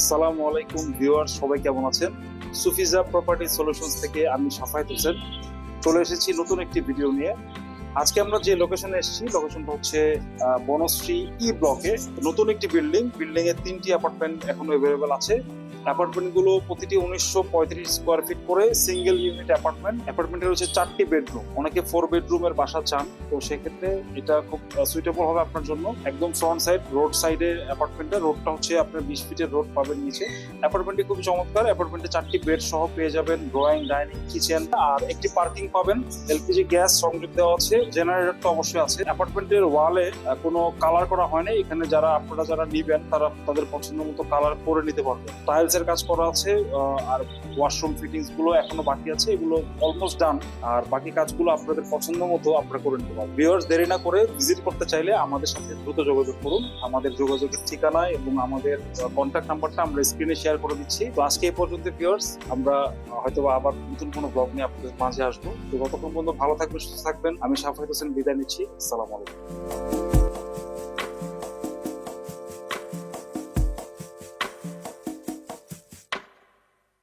আসসালামু আলাইকুম ভিউয়ার সবাই কেমন আছেন? সুফিজা প্রপার্টি সলিউশনস থেকে আমি সাফায়েত হোসেন। চলে এসেছি নতুন একটি ভিডিও নিয়ে। আজকে আমরা যে লোকেশনে এসেছি লোকেশনটা হচ্ছে বনশ্রী ই ব্লকে নতুন একটি বিল্ডিং বিল্ডিং এর তিনটি অ্যাপার্টমেন্ট এখনও অ্যাভেলেবেল আছে। অ্যাপার্টমেন্টগুলো প্রতিটি উনিশশো পঁয়ত্রিশ স্কোয়ার ফিট করে সিঙ্গেল ইউনিট অ্যাপার্টমেন্ট অ্যাপার্টমেন্টের হচ্ছে চারটি বেডরুম অনেকে ফোর বেডরুমের বাসা চান। তো সেক্ষেত্রে এটা খুব সুইটেবল হবে আপনার জন্য। একদম ফ্রন্ট সাইড রোড সাইডে অ্যাপার্টমেন্টে রোডটা হচ্ছে আপনার বিশ ফিটের রোড পাবেন নিচে। অ্যাপার্টমেন্টটি খুবই চমৎকার। অ্যাপার্টমেন্টে চারটি বেড সহ পেয়ে যাবেন ড্রয়িং ডাইনিং কিচেন আর একটি পার্কিং পাবেন। এলপিজি গ্যাস সংযোগ দেওয়া আছে। জেনারেটর তো অবশ্যই আছে। অ্যাপার্টমেন্টের ওয়ালে কোনো কালার করা হয়নি এখানে যারা আপনারা যারা নিবেন, তারা তাদের পছন্দ মতো কালার করে নিতে পারবেন। টাইলস এর কাজ করা আছে আর ওয়াশরুম ফিটিংসগুলো এখনও বাকি আছে, এগুলো অলমোস্ট ডান আর বাকি কাজগুলো আপনাদের পছন্দ মতো আপনারা করে নিতে পারবেন। ভিউয়ার্স দেরি না করে ভিজিট করতে চাইলে আমাদের সাথে দ্রুত যোগাযোগ করুন। আমাদের যোগাযোগের ঠিকানা এবং আমাদের কন্ট্যাক্ট নাম্বারটা আমরা স্ক্রিনে শেয়ার করে দিচ্ছি। তো আজকে এই পর্যন্ত ভিউয়ার্স আমরা হয়তো আবার নতুন কোনো ব্লগ নিয়ে আপনাদের মাঝে আসব। তো ততক্ষণ পর্যন্ত ভালো থাকবেন, সুস্থ থাকবেন। আমি সাফাই হোসেন, বিদায় নিচ্ছি। আসসালামু আলাইকুম।